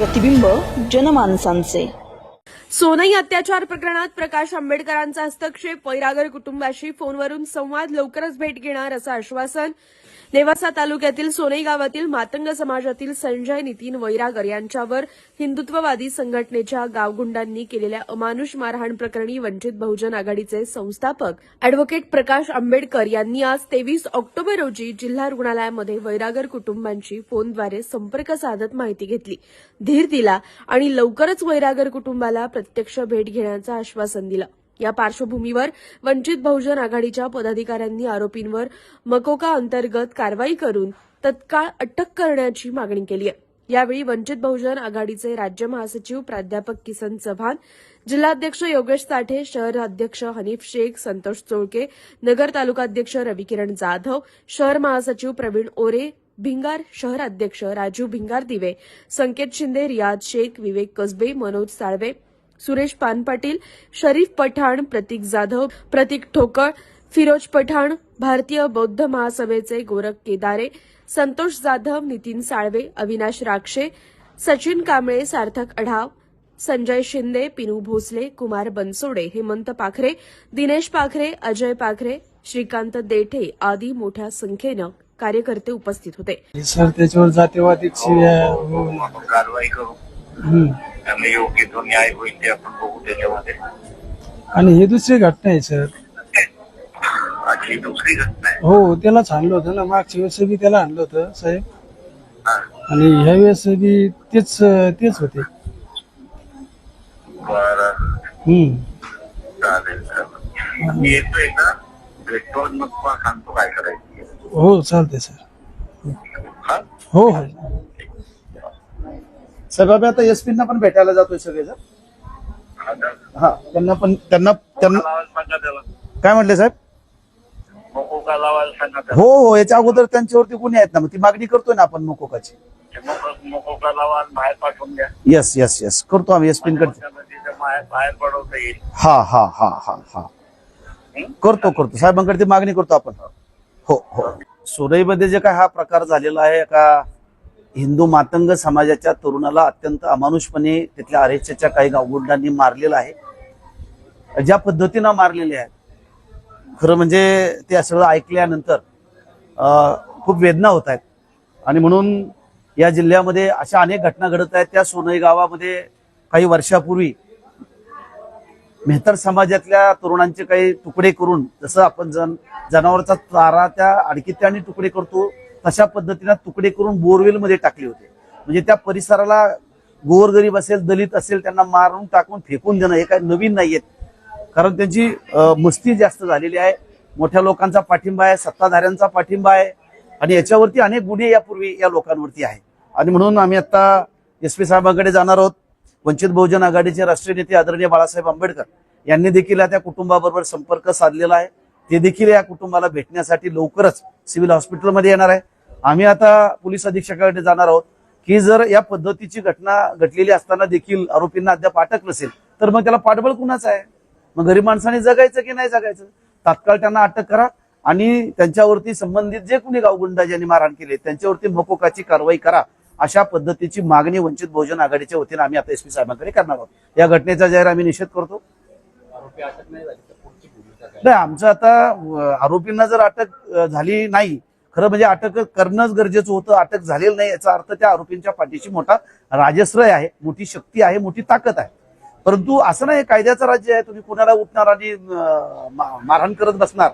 प्रतिबिंब जनमानसांचे. सोनई अत्याचार प्रकरणात प्रकाश आंबेडकरांचा हस्तक्षेप. वैरागर कुटुंबाशी फोनवरून संवाद लवकरच भेट घेणार असं आश्वासन. नेवासा तालुक्यातील सोनई गावातील मातंग समाजातील संजय नितीन वैरागर यांच्यावर हिंदुत्ववादी संघटनेच्या गावगुंडांनी केलेल्या अमानुष मारहाण प्रकरणी वंचित बहुजन आघाडीचे संस्थापक अॅडव्होकेट प्रकाश आंबेडकर यांनी आज तेवीस ऑक्टोबर रोजी जिल्हा रुग्णालयामध्ये वैरागर कुटुंबांशी फोनद्वारे संपर्क साधत माहिती घेतली. धीर दिला आणि लवकरच वैरागर कुटुंबाला प्रत्यक्ष भेट घेण्याचं आश्वासन दिलं. या पार्श्वभूमीवर वंचित बहुजन आघाडीच्या पदाधिकाऱ्यांनी आरोपींवर मकोका अंतर्गत कारवाई करून तत्काळ अटक करण्याची मागणी केली आहे. यावेळी वंचित बहुजन आघाडीचे राज्य महासचिव प्राध्यापक किसन चव्हाण जिल्हाध्यक्ष योगेश साठे शहर अध्यक्ष हनीफ शेख संतोष चोळके नगर तालुकाध्यक्ष रविकिरण जाधव शहर महासचिव प्रवीण ओरे भिंगार शहर अध्यक्ष राजू भिंगार दिवे संकेत शिंदे रियाज शेख विवेक कसबे मनोज साळवे सुरेश पानपाटील शरीफ पठाण प्रतीक जाधव प्रतीक ठोकळ फिरोज पठाण भारतीय बौद्ध महासभेचे गोरख केदारे संतोष जाधव नितीन साळवे अविनाश राक्षे सचिन कांबळे सार्थक अढाव संजय शिंदे पिनू भोसले कुमार बनसोडे हेमंत पाखरे दिनेश पाखरे अजय पाखरे श्रीकांत देठे आदी मोठ्या संख्येनं कार्यकर्ते उपस्थित होते सर त्याच्यावर जातीवादी शिव्या. आपण कारवाई करू त्यांना योग्य जो न्याय होईल ते आपण बघू त्याच्यामध्ये. आणि ही दुसरी घटना आहे सर. अशी दुसरी घटना आहे. हो त्यालाच आणलं होतं ना. मागच्या वेळेस बी त्याला आणलं होतं साहेब. हा, आणि ह्या वेळेस बी तेच तेच होते. बरं. हम्म. चालेल चालेल मी येतोय भेटतो मग सांगतो काय करायचं. हो चालते सर. हा? हो हो. सगळं आता एसपींना पण भेटायला जातोय सगळेजण. हा त्यांना पण त्यांना त्यांना काय म्हटले साहेब? हो हो याच्या अगोदर त्यांच्यावरती गुन्हे आहेत ना मग ती मागणी करतोय ना आपण मोकोकाची. येस येस येस करतो आम्ही पडवता येईल. हा हा हा हा हा. करतो करतो. साहेबांकडे ती मागणी करतो आपण. हो हो. सुरईमध्ये जे काय हा प्रकार झालेला आहे एका हिंदू मातंग समाजाच्या तरुणाला अत्यंत अमानुषपणे तिथल्या आरेच्याच्या काही गावगुंडांनी मारलेलं आहे. ज्या पद्धतीनं मारलेले आहेत खरं म्हणजे ते सगळं ऐकल्यानंतर अं, खूप वेदना होत आहेत. आणि म्हणून या जिल्ह्यामध्ये अशा अनेक घटना घडत आहेत. त्या सोनई गावामध्ये काही वर्षापूर्वी मेहतर समाजातल्या तरुणांचे काही तुकडे करून जसं आपण जन जनावरचा चारा त्या अडकित्याने तुकडे करतो तशा पद्धतीनं तुकडे करून बोरवेलमध्ये टाकले होते. म्हणजे त्या परिसराला गोरगरीब असेल दलित असेल त्यांना मारून टाकून फेकून देणं हे काही नवीन नाहीयेत. कारण त्यांची मस्ती जास्त झालेली आहे. मोठ्या लोकांचा पाठिंबा आहे सत्ताधाऱ्यांचा पाठिंबा आहे. आणि याच्यावरती अनेक गुन्हे यापूर्वी या लोकांवरती आहे आणि म्हणून आम्ही आता एस पी साहेबांकडे जाणार आहोत. वंचित बहुजन आघाडीचे राष्ट्रीय नेते आदरणीय बाळासाहेब आंबेडकर यांनी देखील त्या कुटुंबाबरोबर संपर्क साधलेला आहे. ते देखील या कुटुंबाला भेटण्यासाठी लवकरच सिव्हिल हॉस्पिटलमध्ये येणार आहे. आम्ही आता पोलीस अधीक्षकाकडे जाणार आहोत की जर या पद्धतीची घटना घडलेली असताना देखील आरोपींना अद्याप अटक नसेल तर मग त्याला पाठबळ कुणाचं आहे? मग गरीब माणसाने जगायचं की नाही जगायचं? तात्काळ त्यांना अटक करा आणि त्यांच्यावरती संबंधित जे कुणी गावगुंडा ज्यांनी मारहाण केले त्यांच्यावरती मकोकाची कारवाई करा अशा पद्धतीची मागणी वंचित बहुजन आघाडीच्या वतीनं आम्ही आता एसपी साहेबांकडे करणार आहोत. या घटनेचा जाहीर आम्ही निषेध करतो. नाही आमचं आता आरोपींना जर अटक झाली नाही खरं म्हणजे अटक करणंच गरजेचं होतं अटक झालेलं नाही याचा अर्थ त्या आरोपींच्या पाठीशी मोठा राजश्रय आहे मोठी शक्ती आहे मोठी ताकद आहे. परंतु असं नाही कायद्याचं राज्य आहे तुम्ही कुणाला उठणार आणि मारहाण करत बसणार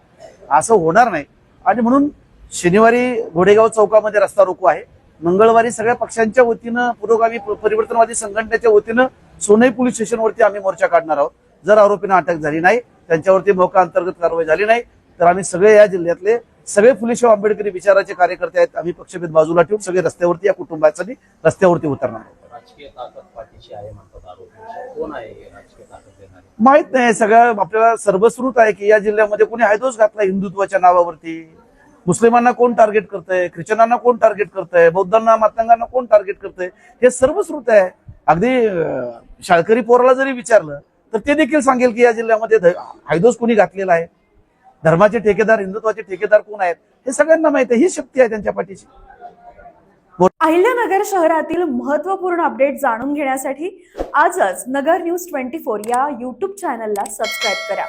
असं होणार नाही. आणि म्हणून शनिवारी घोडेगाव चौकामध्ये रस्ता रोको आहे. मंगळवारी सगळ्या पक्षांच्या वतीनं पुरोगामी परिवर्तनवादी संघटनेच्या वतीनं सोनई पोलीस स्टेशनवरती आम्ही मोर्चा काढणार आहोत. जर आरोपींना अटक झाली नाही त्यांच्यावरती मोका अंतर्गत कारवाई झाली नाही तर आम्ही सगळे या जिल्ह्यातले सगळे फुलेशाह आंबेडकरी विचाराचे कार्यकर्ते आहेत. आम्ही पक्षभेद बाजूला ठेवून सगळे रस्त्यावरती या कुटुंबासाठी रस्त्यावरती उतरणार माहीत नाही सगळं आपल्याला सर्वश्रुत आहे की या जिल्ह्यामध्ये कोणी हायदोस घातला हिंदुत्वाच्या नावावरती. मुस्लिमांना कोण टार्गेट करतंय? ख्रिश्चनांना कोण टार्गेट करतंय? बौद्धांना मातंगांना कोण टार्गेट करतंय? हे सर्वश्रुत आहे. अगदी शाळकरी पोराला जरी विचारलं तर ते देखील सांगेल की या जिल्ह्यामध्ये हायदोस कुणी घातलेला आहे? धर्माचे ठेकेदार हिंदुत्वाचे ठेकेदार कोण आहेत? हे सगळ्यांना माहिती आहे. ही शक्ती आहे त्यांच्या पाठीची अहिल्यानगर शहरातील महत्त्वपूर्ण अपडेट जाणून घेण्यासाठी आजच नगर न्यूज ट्वेंटी फोर या यूट्यूब चॅनलला सबस्क्राईब करा.